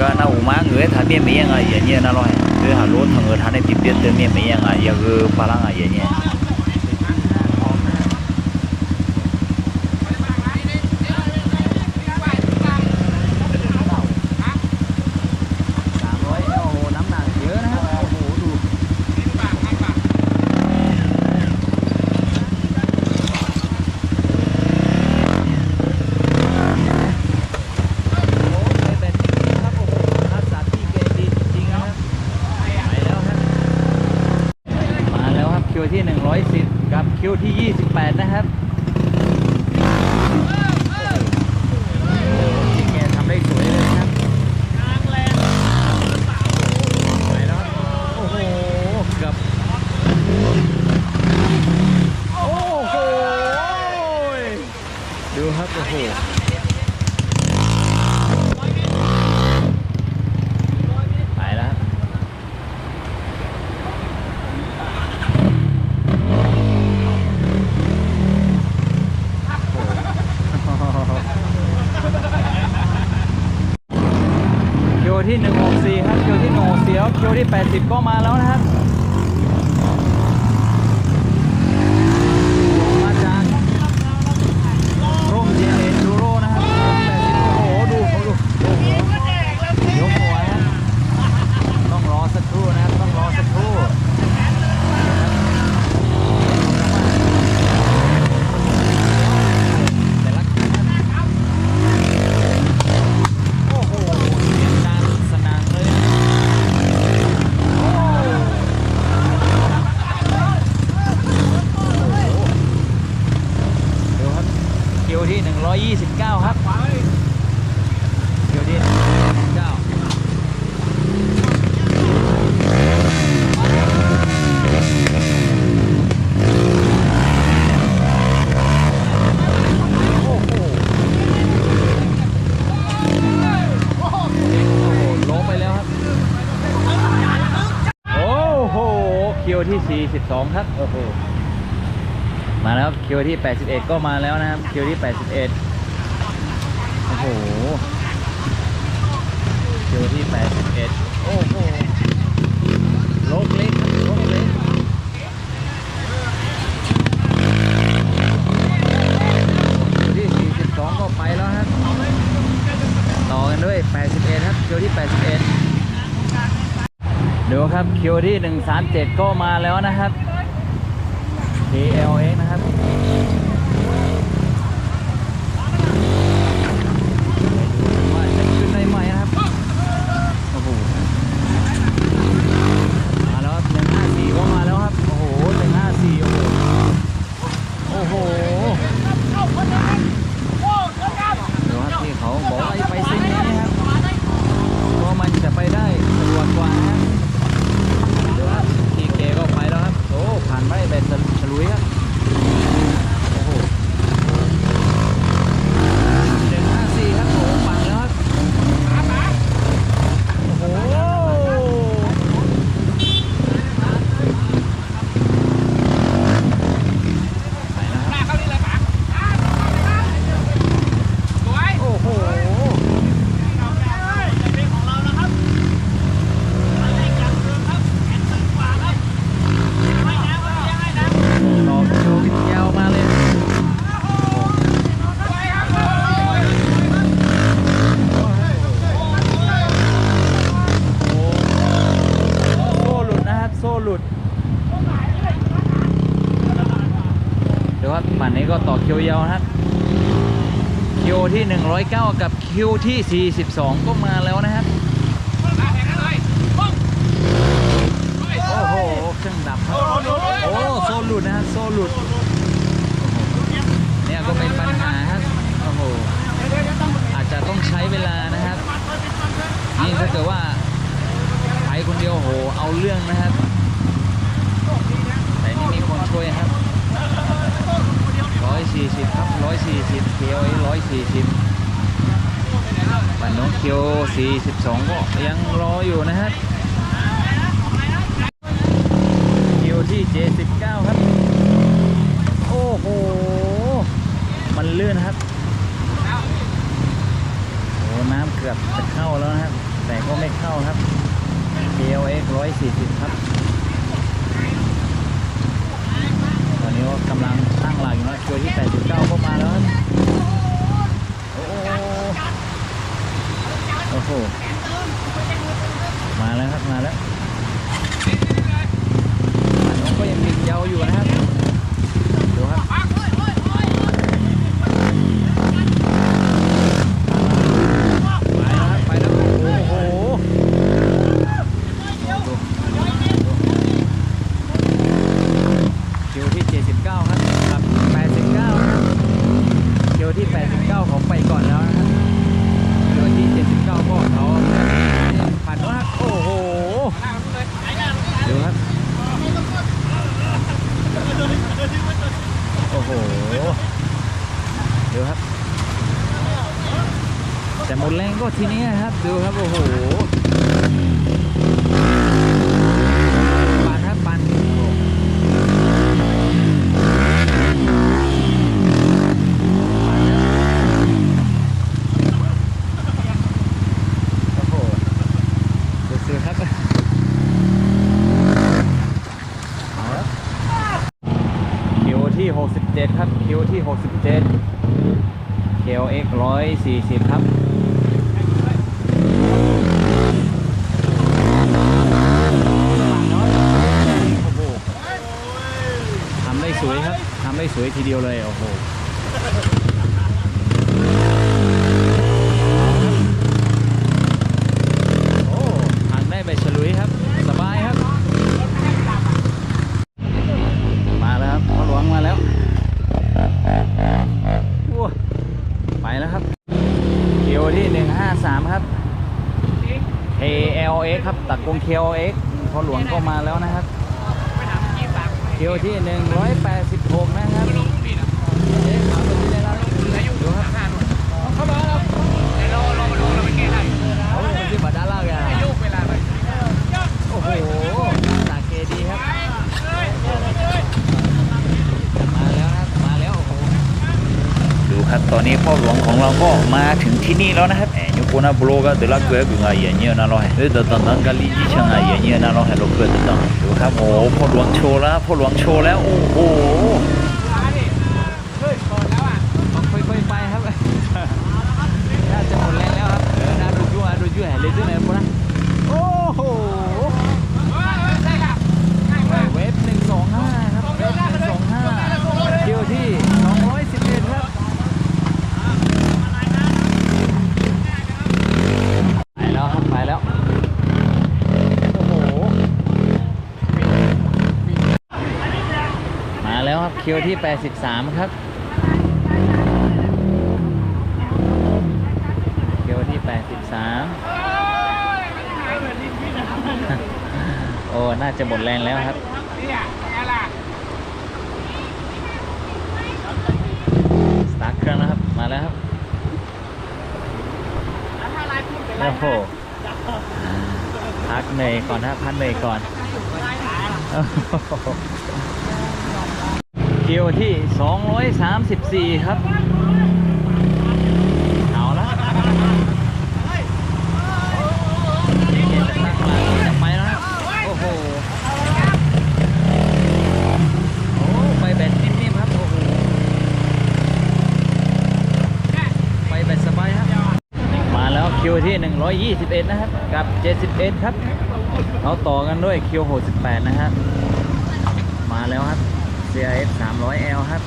ก็น่าอุมาเงยทาเมียเมียงอะอย่างเงี้ยน่ารอยคือหารู้ทางเออทานในติดเตียนเติมเมียเมียงอะอย่างคือพลังอะไรอย่างเงี้ย สามร้อยโอ้โหน้ำหนักเยอะนะครับโอ้โหดูโอ้โหใช้แบบนี้ครับโอ้โหทักษะที่เก่งดีจริงๆนะครับไปแล้วครับมาแล้วครับคิวที่ 110 กับคิวที่ 28 นะครับที่แกทำได้สวยเลยนะครับ ไปแล้วครับโอ้โหเกับโอ้โหดูครับ โหไปแล้วครับโอ้โหคิวที่164ครับคิวที่164ครับคิวที่ 80 ก็มาแล้วนะครับ มาจากร่มเจเอนดูโรนะครับ80โอ้โห ดูเขาดูโอ้โหยกหัวฮะต้องรอสักครู่นะครับ ต้องรอสักครู่แต่ละคันนะครับ โอ้โหเสียงดังสนั่นเลยนะโอ้ดูครับคิวที่ 129 ครับคิวที่129โอ้โห โอ้โหลงไปแล้วครับ โอ้โห คิวที่ 42 ครับ โอ้โห มาแล้วครับคิวที่ 81 ก็มาแล้วนะครับคิวที่ 81 โอ้โหคิวที่ 81 โอ้โหโลกเล็กครับโลกเล็กคิวที่ 42 ก็ไปแล้วครับ ต่อกันด้วย 81 ครับคิวที่ 81 ดูครับคิวที่ 137 ก็มาแล้วนะครับ KLX นะครับ ว่าจะขึ้นได้ไหมนะครับ โอ้โห มาแล้วครับ154 ก็มาแล้วครับ โอ้โห 154 โอ้โห โอ้โห ดูครับที่เขาบอกว่าให้ไปเส้นนี้นะครับเพราะมันจะไปได้สะดวกกว่านะครับดูครับที่เกก็ไปแล้วครับ โอ้ผ่านไปแบบฉลุยครับ โอ้โหหนึ่งห้าสี่ครับโอ้โหปั่นแล้วครับ โอ้โห ไปแล้วครับ โอ้โห ต่อคิวยาวมาเลยโอ้โซ่หลุดนะครับ โซ่หลุดเดี๋ยวครับปั่นนี้ก็ต่อคิว ยาวนะครับคิวที่ 109 กับคิวที่ 42 ก็มาแล้วนะครับโอ้โหเครื่องดับครับโอ้โซ่หลุดนะครับโซ่หลุดเนี่ยก็เป็นปัญหาครับโอ้โหอาจจะต้องใช้เวลานะครับนี่ถ้าเกิดว่าไปคนเดียวโอ้โหเอาเรื่องนะครับแต่นี่มีคนช่วยครับ ร้อยสี่สิบครับร้อยสี่สิบเคียวร้อยสี่สิบปันโนเคียวสี่สิบสองก็ยังรออยู่นะครับคิวที่เจ็ดสิบเก้าครับ โอ้โห มันเลื่อนครับโอ้น้ำเกือบจะเข้าแล้วนะครับ แต่ก็ไม่เข้าครับ KLX 140ครับตอนนี้ก็ กำลังตั้งหลักอยู่นะตัวที่ 89 ก็มาแล้วครับโอ้โหโอ้โห มาแล้วครับ มาแล้วน้องก็ยังติดเยาวอยู่นะครับ ดูครับ ไปแล้วครับ ไปแล้ว โอ้โหคิวที่ 79 ครับกับ89นะครับคิวที่ 89เขาไปก่อนแล้วนะครับคิวที่ 79 ก็เขาผ่านว่าโอ้โห ดูครับ โอ้โห ดูครับ แต่หมดแรงก็ทีนี้ครับ ดูครับ โอ้โหปันครับปันโอ้โหดูๆครับเอาละคิวที่ 67 ครับ คิวที่ 67 KLX 140 ครับ โอ้โหทำได้สวยครับ ทำได้ สวยทีเดียวเลยโอ้โหโอ้ทางได้ไปฉลุยครับ สบายครับ มาแล้วครับพ่อหลวงมาแล้วโอ้ไปแล้วครับเกียวที่ 153 ครับ KLX ครับตักกง KLX พอหลวงก็มาแล้วนะครับเกียวที่ 186 นะครับ ครับมาแล้วครับมาแล้วโอ้โหดูครับตอนนี้พ่อหลวงของเราก็มาถึงที่นี่แล้วนะครับแอนยูโกนาบโลก็เดี๋ยวเราเกิดกูงาเย็นเยนะเราเฮ้ยเดี๋ยวตอนนั้นก็ลีจีช่างอะเย็นเยนะเราให้เราเกิดต้องดูครับโอ้พ่อหลวงโชว์แล้วพ่อหลวงโชว์แล้วโอ้โห ค่อยๆไปครับ น่าจะหมดแรงแล้วครับเออน่าดูยั่วดูยั่วแห่เลยด้วยนะพวกนะโอ้โหเวฟหนึ่งสองห้าครับเวฟหนึ่งสองห้าคิวที่สองร้อยสิบเอ็ดครับไปแล้วครับไปแล้วโอ้โหมาแล้วครับคิวที่ 83 ครับ เกียวที่ 83 โอ้ น่าจะหมดแรงแล้วครับสตาร์ทเครื่องนะครับ มาแล้วครับโอ้โหพักเหนื่อยก่อนนะพักเหนื่อยก่อน เกียวที่ 234 ครับเอาละเกมจะตั้งหลักจะไปแล้วครับโอ้โหโอ้ไปแบบนิ่มๆครับโอ้โหไปแบบสบายครับ มาแล้วคิวที่ 121 นะครับ กับ 71 ครับเขาต่อกันด้วยคิว68 นะครับ มาแล้วครับ CRF 300L ครั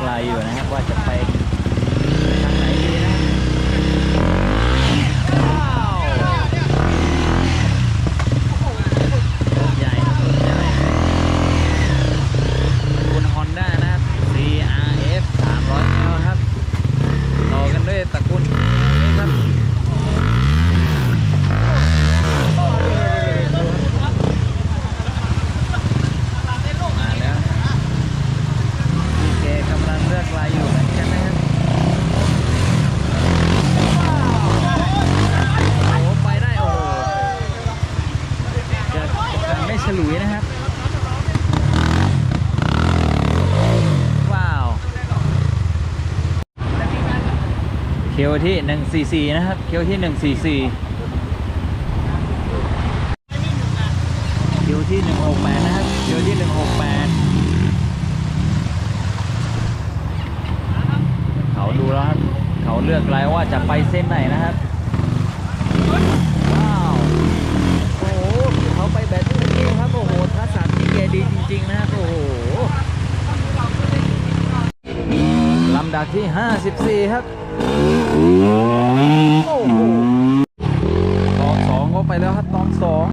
กำลังเลือกลอยู่นะครับว่าจะไปทางไหนดีนะว้าวรถใหญ่ครับรถใหญ่คุณ Honda นะครับ CRF 300L ครับต่อกันด้วยตระกูลนี้ครับ มาแล้วพี่เกกำลังเลือกลายอยู่เหมือนกันนะครับโอ้โหไปได้โอ้โหจะจะไม่ฉลุยนะครับ ว้าวเคียวที่ 144 นะครับ เคียวที่ 144คิวที่ 168 นะครับคิวที่ 168 เขาดูแล้วครับ เขาเลือกไลน์ว่าจะไปเส้นไหนนะครับ ว้าว โอ้โหเขาไปแบบนี้ครับ โอ้โหทักษะที่แกดีจริง ๆ นะครับ โอ้โหลำดับที่ 54 ครับ โอ้โหตองสองก็ไปแล้วครับตองสอง